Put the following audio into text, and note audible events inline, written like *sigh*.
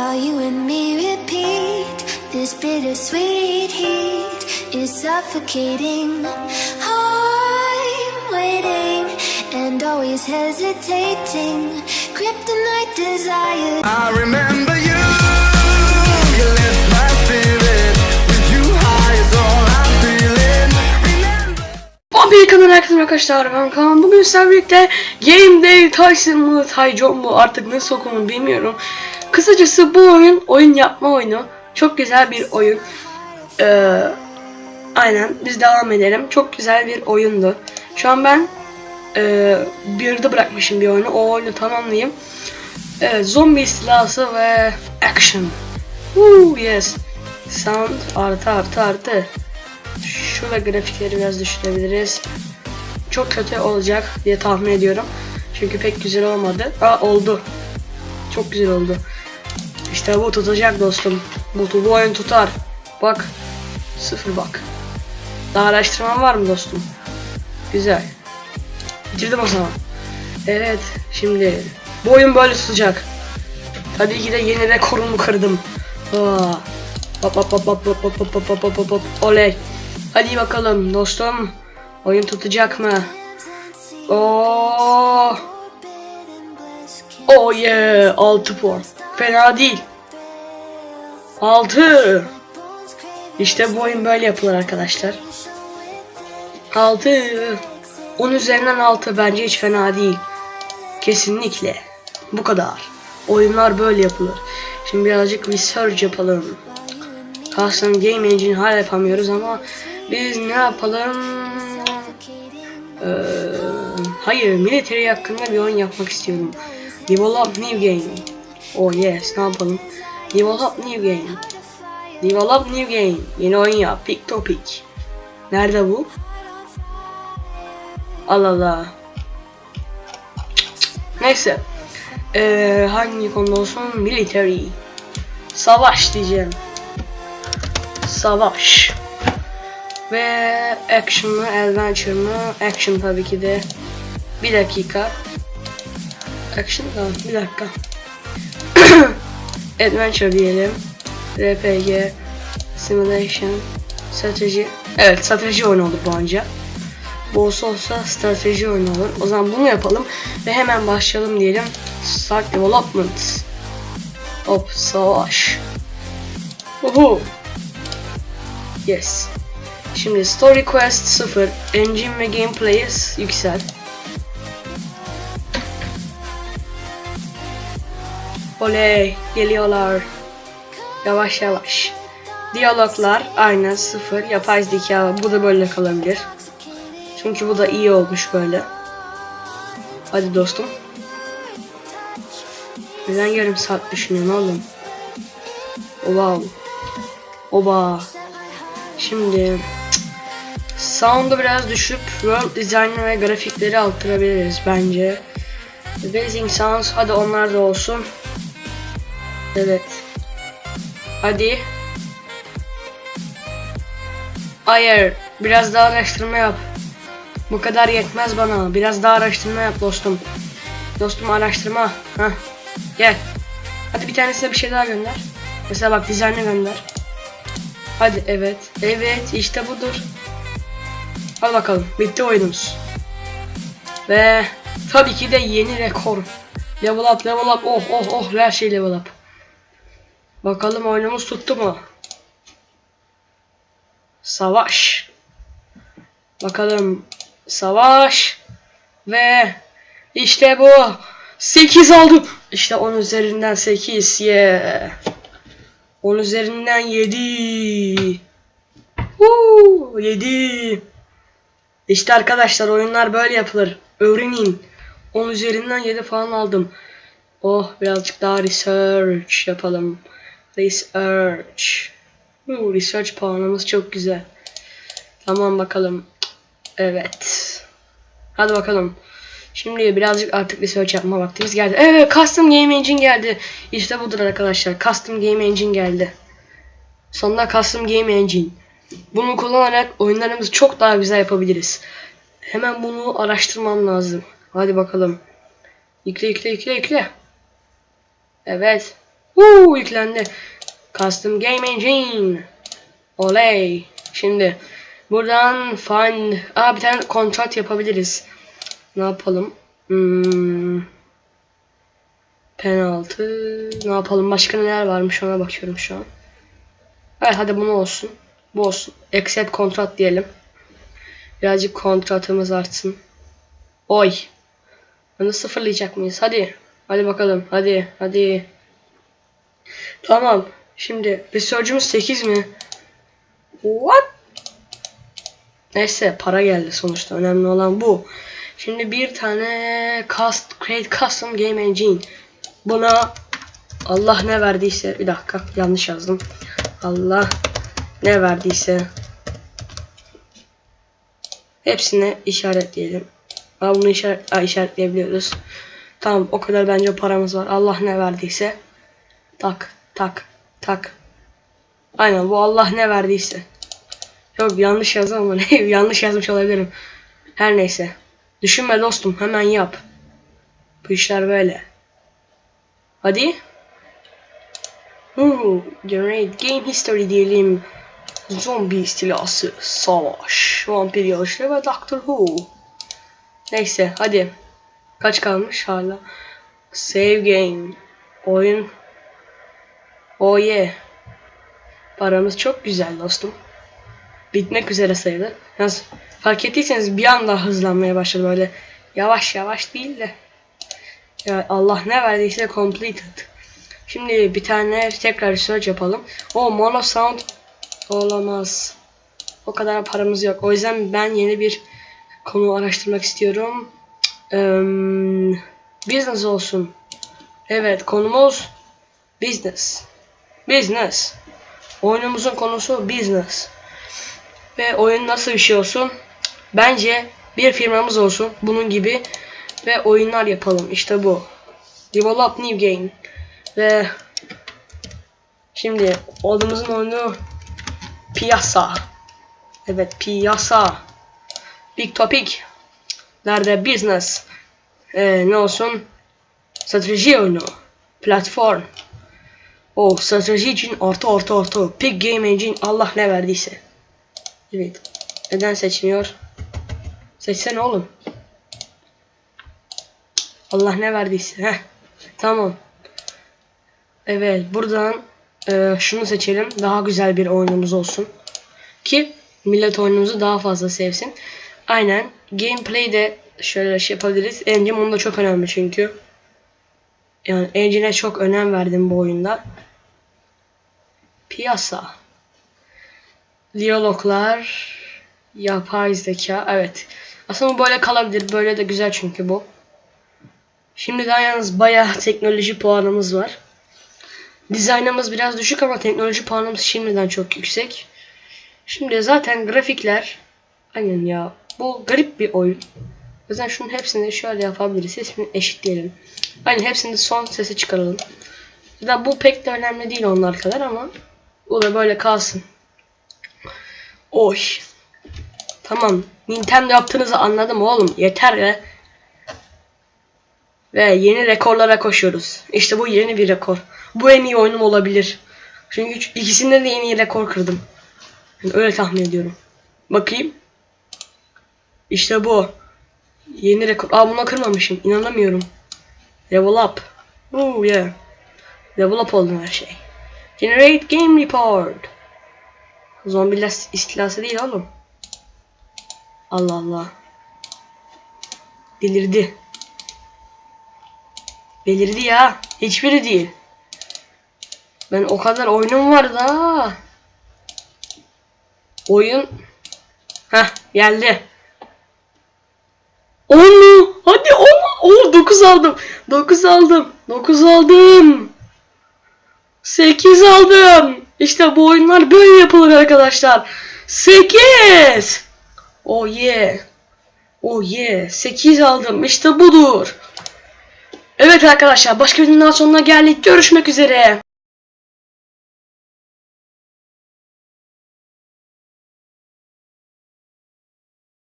while you and me repeat. This bittersweet heat is suffocating. I'm waiting and always hesitating. Kryptonite desire. I remember you. You lift my spirit. With you high is all I'm feeling. Remember. Abi kanal herkese arkadaşlar ben Kaan. Bugün sizlerle birlikte Game Day Tyson mı Tyjon mu artık nasıl okunur bilmiyorum. Kısacası bu oyun oyun yapma oyunu. Çok güzel bir oyun. Ee, aynen biz devam edelim. Çok güzel bir oyundu. Şu an ben e, bir yarıda bırakmışım bir oyunu. O oyunu tamamlayayım. Evet, zombi istilası ve action. Woo, yes. Sound artı artı artı. Şurada grafikleri biraz düşürebiliriz. Çok kötü olacak diye tahmin ediyorum. Çünkü pek güzel olmadı. Aa oldu. Çok güzel oldu. İşte bu tutacak dostum. Bu, bu oyun tutar. Bak. Sıfır bak. Daha araştırman var mı dostum? Güzel. Bitirdim o zaman. Evet. Şimdi bu oyun böyle tutacak. Tabii ki de yeni rekorumu kırdım. Aa. Hop hop hop hop hop hop hop hop hop hop hop hop oley. Hadi bakalım dostum. Oyun tutacak mı? Oo. Oh yeah. 6 puan. Fena değil. 6. İşte bu oyun böyle yapılır arkadaşlar. 6. 10 üzerinden 6 bence hiç fena değil. Kesinlikle. Bu kadar. Oyunlar böyle yapılır. Şimdi birazcık research yapalım. Custom Game Engine hala yapamıyoruz ama biz ne yapalım? Ee, hayır, military hakkında bir oyun yapmak istiyorum. Develop new game. Oh yes, ne yapalım? Develop new game. Develop new game. Yeni oyun yap. Pick topic. Nerede bu? Allah Allah. Neyse. Ee, hangi konuda olsun? Military. Savaş diyeceğim. Savaş. Ve action mı, adventure mı? Action tabii ki de. Bir dakika. Action tamam bir dakika. Adventure diyelim. RPG, simulation, strateji. Evet strateji oyunu olur bu anca. Bu olsa strateji oyunu olur. O zaman bunu yapalım ve hemen başlayalım diyelim. Start development. Hop savaş. Uhu. Yes. Şimdi Story Quest 0, Engine ve Gameplay'i yüksel. Oley, geliyorlar. Yavaş yavaş. Diyaloglar aynen sıfır. Yapay zeka bu da böyle kalabilir. Çünkü bu da iyi olmuş böyle. Hadi dostum. Neden yarım saat düşünüyorsun oğlum? Wow. Oba. Şimdi sound'u biraz düşüp world design ve grafikleri arttırabiliriz bence. Basing sounds hadi onlar da olsun. Evet. Hadi. Hayır. Biraz daha araştırma yap. Bu kadar yetmez bana. Biraz daha araştırma yap dostum. Dostum araştırma. Hah. Gel. Hadi bir tanesine bir şey daha gönder. Mesela bak dizaynı gönder. Hadi evet. Evet işte budur. Hadi bakalım. Bitti oyunumuz. Ve tabii ki de yeni rekor. Level up level up. Oh oh oh her şey level up. Bakalım oyunumuz tuttu mu? Savaş. Bakalım. Savaş. Ve işte bu. 8 aldım. İşte 10 üzerinden 8. Yeah. 10 üzerinden 7. Woo, 7. İşte arkadaşlar oyunlar böyle yapılır. Öğrenin. 10 üzerinden 7 falan aldım. Oh birazcık daha research yapalım. Research. Woo, research puanımız çok güzel. Tamam bakalım. Evet. Hadi bakalım. Şimdi birazcık artık research yapma vaktimiz geldi. Evet Custom Game Engine geldi. İşte budur arkadaşlar. Custom Game Engine geldi. Sonunda Custom Game Engine. Bunu kullanarak oyunlarımızı çok daha güzel yapabiliriz. Hemen bunu araştırmam lazım. Hadi bakalım. Yükle yükle yükle yükle. Evet. Uuu yüklendi. Custom Game Engine. Oley. Şimdi buradan find... Aa bir tane kontrat yapabiliriz. Ne yapalım? Hmm. Penaltı. Ne yapalım? Başka neler varmış ona bakıyorum şu an. Evet hadi bunu olsun. Bu olsun. Accept kontrat diyelim. Birazcık kontratımız artsın. Oy. Bunu sıfırlayacak mıyız? Hadi. Hadi bakalım. Hadi. Hadi. Tamam. Şimdi research'ımız 8 mi? What? Neyse para geldi sonuçta. Önemli olan bu. Şimdi bir tane cast, create custom game engine. Buna Allah ne verdiyse bir dakika yanlış yazdım. Allah ne verdiyse hepsini işaretleyelim. Aa, bunu işaret, aa, işaretleyebiliyoruz. Tamam o kadar bence paramız var. Allah ne verdiyse tak tak tak. Aynen bu Allah ne verdiyse. Yok yanlış yazdım ama *laughs* ne yanlış yazmış olabilirim. Her neyse. Düşünme dostum hemen yap. Bu işler böyle. Hadi. Hmm, generate game history diyelim. Zombi istilası, savaş, vampir yarışları ve Doctor Who. Neyse hadi. Kaç kalmış hala? Save game. Oyun. Yeah. Paramız çok güzel dostum. Bitmek üzere sayılır. Yalnız fark ettiyseniz bir anda hızlanmaya başladı böyle. Yavaş yavaş değil de. Ya Allah ne verdiyse completed. Şimdi bir tane tekrar research yapalım. O mono sound olamaz. O kadar paramız yok. O yüzden ben yeni bir konu araştırmak istiyorum. Eee, business olsun. Evet konumuz business. Business. Oyunumuzun konusu business. Ve oyun nasıl bir şey olsun? Bence bir firmamız olsun. Bunun gibi. Ve oyunlar yapalım. İşte bu. Develop new game. Ve şimdi odamızın oyunu piyasa. Evet piyasa. Big topic. Nerede business. Ee, ne olsun? Strateji oyunu. Platform. O strateji için artı artı artı. Big game engine Allah ne verdiyse. Evet. Neden seçmiyor? Seçsene oğlum. Allah ne verdiyse. Heh. Tamam. Evet buradan e, şunu seçelim. Daha güzel bir oyunumuz olsun. Ki millet oyunumuzu daha fazla sevsin. Aynen. Gameplay de şöyle şey yapabiliriz. Engine onda çok önemli çünkü. Yani engine'e çok önem verdim bu oyunda. Piyasa. Diyaloglar. Yapay zeka. Evet. Aslında böyle kalabilir. Böyle de güzel çünkü bu. Şimdiden yalnız bayağı teknoloji puanımız var. Dizaynımız biraz düşük ama teknoloji puanımız şimdiden çok yüksek. Şimdi zaten grafikler aynen ya bu garip bir oyun. O yüzden şunun hepsini şöyle yapabiliriz. Hepsini eşitleyelim. Aynen hepsini son sesi çıkaralım. Da bu pek de önemli değil onlar kadar ama bu da böyle kalsın. Oy. Tamam. Nintendo yaptığınızı anladım oğlum. Yeter ya. Ve yeni rekorlara koşuyoruz. İşte bu yeni bir rekor. Bu en iyi oyunum olabilir. Çünkü üç- ikisinde de yeni rekor kırdım. Yani öyle tahmin ediyorum. Bakayım. İşte bu. Yeni rekor. Aa buna kırmamışım. İnanamıyorum. Level up. Oh yeah. Level up oldu her şey. Generate game report. Zombiler istilası değil oğlum. Allah Allah. Delirdi. Belirdi ya. Hiçbiri değil. Ben o kadar oyunum var da. Oyun. Heh geldi. 10 mu? Hadi 10 mu? Oo 9 aldım. 9 aldım. 9 aldım. 8 aldım. İşte bu oyunlar böyle yapılır arkadaşlar. 8. Oh yeah. Oh yeah. 8 aldım. İşte budur. Evet arkadaşlar başka bir videonun sonuna geldik. Görüşmek üzere.